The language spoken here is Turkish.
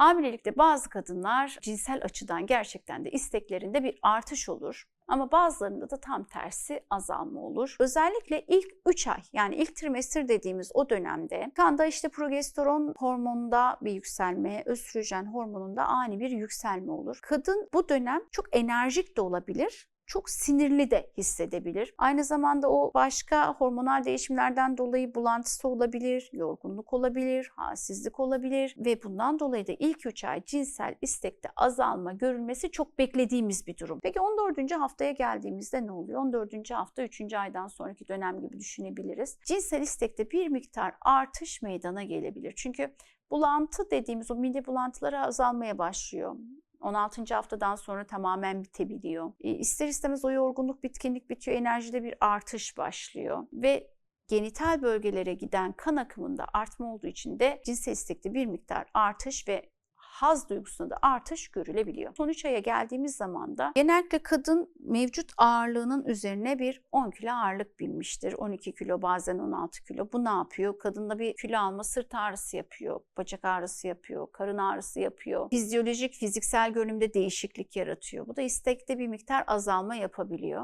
Hamilelikte bazı kadınlar cinsel açıdan gerçekten de isteklerinde bir artış olur. Ama bazılarında da tam tersi azalma olur. Özellikle ilk 3 ay yani ilk trimester dediğimiz o dönemde kanda işte progesteron hormonunda bir yükselme, östrojen hormonunda ani bir yükselme olur. Kadın bu dönem çok enerjik de olabilir çok sinirli de hissedebilir. Aynı zamanda o başka hormonal değişimlerden dolayı bulantısı olabilir, yorgunluk olabilir, halsizlik olabilir ve bundan dolayı da ilk 3 ay cinsel istekte azalma görülmesi çok beklediğimiz bir durum. Peki 14. haftaya geldiğimizde ne oluyor? 14. hafta 3. aydan sonraki dönem gibi düşünebiliriz. Cinsel istekte bir miktar artış meydana gelebilir. Çünkü bulantı dediğimiz o mide bulantıları azalmaya başlıyor. 16. haftadan sonra tamamen bitebiliyor. E, ister istemez o yorgunluk, bitkinlik bitiyor, enerjide bir artış başlıyor ve genital bölgelere giden kan akımında artma olduğu için de cinsel istekte bir miktar artış ve haz duygusunda da artış görülebiliyor. Son 3 aya geldiğimiz zaman da genellikle kadın mevcut ağırlığının üzerine bir 10 kilo ağırlık binmiştir. 12 kilo bazen 16 kilo. Bu ne yapıyor? Kadında bir kilo alma sırt ağrısı yapıyor, bacak ağrısı yapıyor, karın ağrısı yapıyor. Fizyolojik, fiziksel görünümde değişiklik yaratıyor. Bu da istekte bir miktar azalma yapabiliyor.